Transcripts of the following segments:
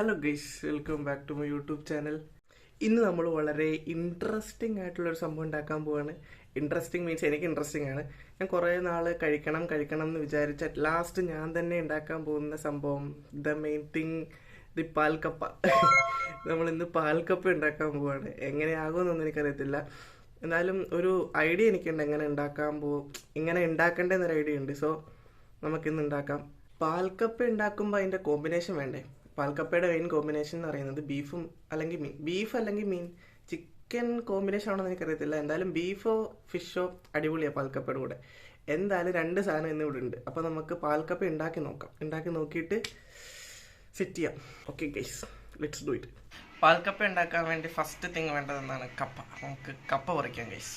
Hello guys welcome back to my YouTube channel ഇന്ന് നമ്മൾ വളരെ ഇൻട്രസ്റ്റിംഗ് ആയിട്ടുള്ള ഒരു സംഭവം ഉണ്ടാക്കാൻ പോവാണ്. ഇൻട്രസ്റ്റിംഗ് മീൻസ് എനിക്ക് ഇൻട്രസ്റ്റിംഗ് ആണ്. ഞാൻ കുറേ നാൾ കഴിക്കണം കഴിക്കണം എന്ന് വിചാരിച്ച ലാസ്റ്റ് ഞാൻ തന്നെ ഉണ്ടാക്കാൻ പോകുന്ന സംഭവം ദ മെയിൻ തിങ് ദി പാൽക്കപ്പ നമ്മൾ ഇന്ന് പാൽക്കപ്പ ഉണ്ടാക്കാൻ പോവാണ്. എങ്ങനെയാകുമെന്നൊന്നും എനിക്കറിയത്തില്ല. എന്നാലും ഒരു ഐഡിയ എനിക്കുണ്ട് എങ്ങനെ ഉണ്ടാക്കാൻ പോകും ഇങ്ങനെ ഉണ്ടാക്കേണ്ടതെന്നൊരു ഐഡിയ ഉണ്ട്. സോ നമുക്കിന്ന് ഉണ്ടാക്കാം. പാൽക്കപ്പ ഉണ്ടാക്കുമ്പോൾ അതിന്റെ കോമ്പിനേഷൻ വേണ്ടേ? പാൽക്കപ്പയുടെ മെയിൻ കോമ്പിനേഷൻ എന്ന് പറയുന്നത് ബീഫും അല്ലെങ്കിൽ മീൻ. ബീഫ് അല്ലെങ്കിൽ മീൻ. ചിക്കൻ കോമ്പിനേഷൻ ആണോ എന്ന് എനിക്കറിയത്തില്ല. എന്തായാലും ബീഫോ ഫിഷോ അടിപൊളിയാണ് പാൽക്കപ്പയുടെ കൂടെ. എന്തായാലും രണ്ട് സാധനം ഇന്ന് ഇവിടെ ഉണ്ട്. അപ്പോൾ നമുക്ക് പാൽക്കപ്പ ഉണ്ടാക്കി നോക്കാം. ഉണ്ടാക്കി നോക്കിയിട്ട് സെറ്റ് ചെയ്യാം. Okay guys let's do it പാൽക്കപ്പ ഉണ്ടാക്കാൻ വേണ്ടി ഫസ്റ്റ് തിങ് വേണ്ടത് എന്താണ് കപ്പ. നമുക്ക് കപ്പ പറിക്കാം ഗൈസ്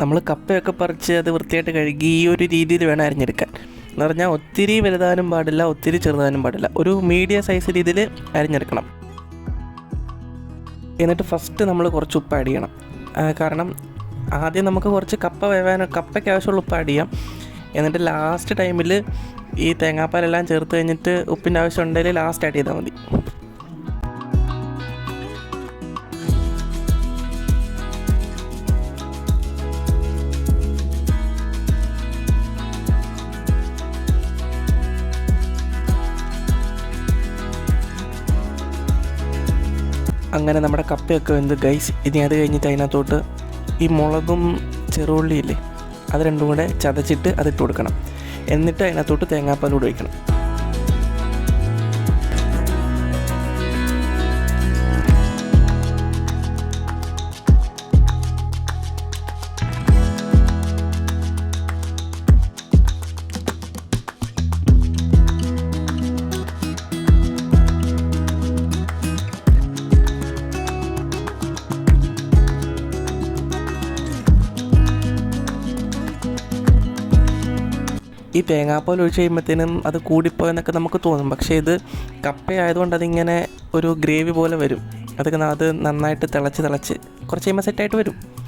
നമ്മൾ കപ്പയൊക്കെ പറിച്ച് അത് വൃത്തിയായിട്ട് കഴുകി ഈ ഒരു രീതിയിൽ വേണം അരിഞ്ഞെടുക്കാൻ. എന്ന് പറഞ്ഞാൽ ഒത്തിരി വലുതാനും പാടില്ല ഒത്തിരി ചെറുതാനും പാടില്ല. ഒരു മീഡിയം സൈസ് രീതിയിൽ അരിഞ്ഞെടുക്കണം. എന്നിട്ട് ഫസ്റ്റ് നമ്മൾ കുറച്ച് ഉപ്പ് ആഡ് ചെയ്യണം. കാരണം ആദ്യം നമുക്ക് കുറച്ച് കപ്പ വേവാനോ കപ്പയ്ക്ക് ആവശ്യമുള്ള ഉപ്പ് ആഡ് ചെയ്യാം. എന്നിട്ട് ലാസ്റ്റ് ടൈമിൽ ഈ തേങ്ങാപ്പാലെല്ലാം ചേർത്ത് കഴിഞ്ഞിട്ട് ഉപ്പിന്റെ ആവശ്യം ഉണ്ടെങ്കിൽ ലാസ്റ്റ് ആഡ് ചെയ്താൽ മതി. അങ്ങനെ നമ്മുടെ കപ്പയൊക്കെ വെന്ത് ഗൈസ് ഇനി അത് കഴിഞ്ഞിട്ട് അതിനകത്തോട്ട് ഈ മുളകും ചെറുള്ളിയില്ലേ അത് രണ്ടും കൂടെ ചതച്ചിട്ട് അതിട്ട് കൊടുക്കണം. എന്നിട്ട് അതിനകത്തോട്ട് തേങ്ങാപ്പാൽ കൂടി ഒഴിക്കണം. ഈ തേങ്ങാപ്പാൽ ഒഴിച്ച് കഴിയുമ്പോഴത്തേനും അത് കൂടിപ്പോയെന്നൊക്കെ നമുക്ക് തോന്നും. പക്ഷേ ഇത് കപ്പയായതുകൊണ്ട് അതിങ്ങനെ ഒരു ഗ്രേവി പോലെ വരും. അതൊക്കെ അത് നന്നായിട്ട് തിളച്ച് തിളച്ച് കുറച്ച് കഴിയുമ്പോൾ സെറ്റായിട്ട് വരും.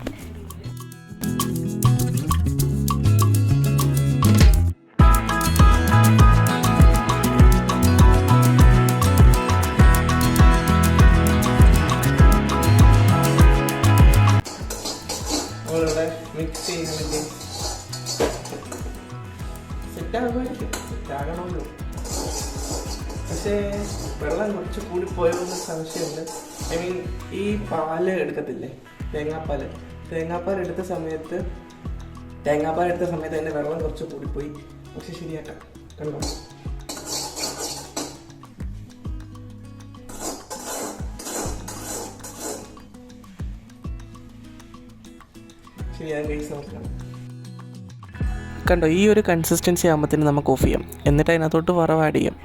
സെറ്റാകുമായിരിക്കും. സെറ്റാകണമല്ലോ. പക്ഷേ വെള്ളം കുറച്ച് കൂടി പോയോന്ന് സംശയമുണ്ട്. ഐ മീൻ ഈ പാൽ എടുക്കത്തില്ലേ? തേങ്ങാപ്പാൽ തേങ്ങാപ്പാൽ എടുത്ത സമയത്ത് തേങ്ങാപ്പാൽ എടുത്ത സമയത്ത് അതിന്റെ വെള്ളം കുറച്ച് കൂടിപ്പോയി. പക്ഷെ ശരിയാക്കാം. കണ്ടോ? ശരിയാകാൻ കഴിച്ച് നോക്കണം. കണ്ടോ ഈ ഒരു കൺസിസ്റ്റൻസി ആകുമ്പോഴത്തേനും നമുക്ക് ഓഫ് ചെയ്യാം. എന്നിട്ട് അതിനകത്തോട്ട് വറവ് ആഡ് ചെയ്യാം.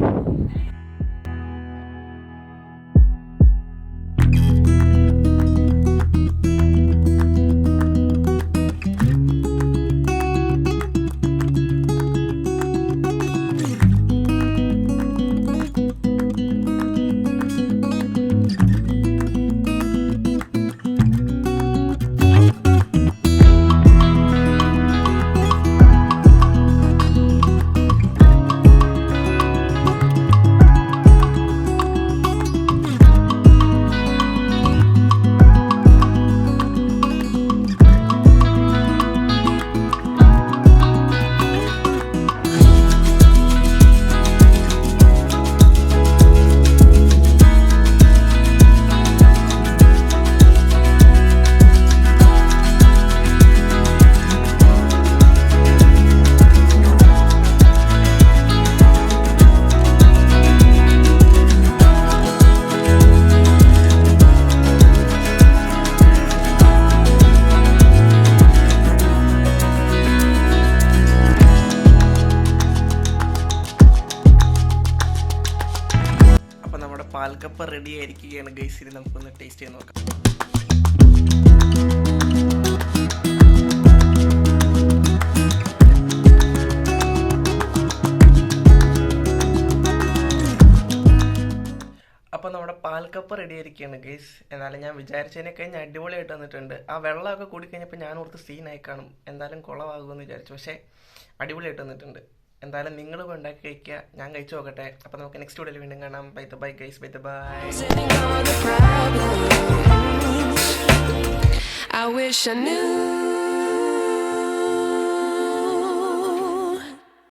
പാൽക്കപ്പ റെഡി ആയിരിക്കുകയാണ്. ഇനി നമുക്കൊന്ന് ടേസ്റ്റ് ചെയ്ത് നോക്കാം. അപ്പോൾ നമ്മുടെ പാൽക്കപ്പ് റെഡി ആയിരിക്കുകയാണ് ഗൈസ് എന്നാലും ഞാൻ വിചാരിച്ചതിനെ കഴിഞ്ഞ് അടിപൊളിയായിട്ട് വന്നിട്ടുണ്ട്. ആ വെള്ളമൊക്കെ കൂടി കഴിഞ്ഞപ്പോൾ ഞാൻ ഓർത്ത് സീനായി കാണും. എന്തായാലും കുളമാകുമെന്ന് വിചാരിച്ചു. പക്ഷേ അടിപൊളിയായിട്ട് വന്നിട്ടുണ്ട്. എന്തായാലും നിങ്ങൾ ഉണ്ടാക്കി കഴിക്കുക ഞാൻ കഴിച്ചു നോക്കട്ടെ. അപ്പോൾ നമുക്ക് നെക്സ്റ്റ് വീഡിയോയിൽ വീണ്ടും കാണാം. Bye bye guys bye bye. I wish I knew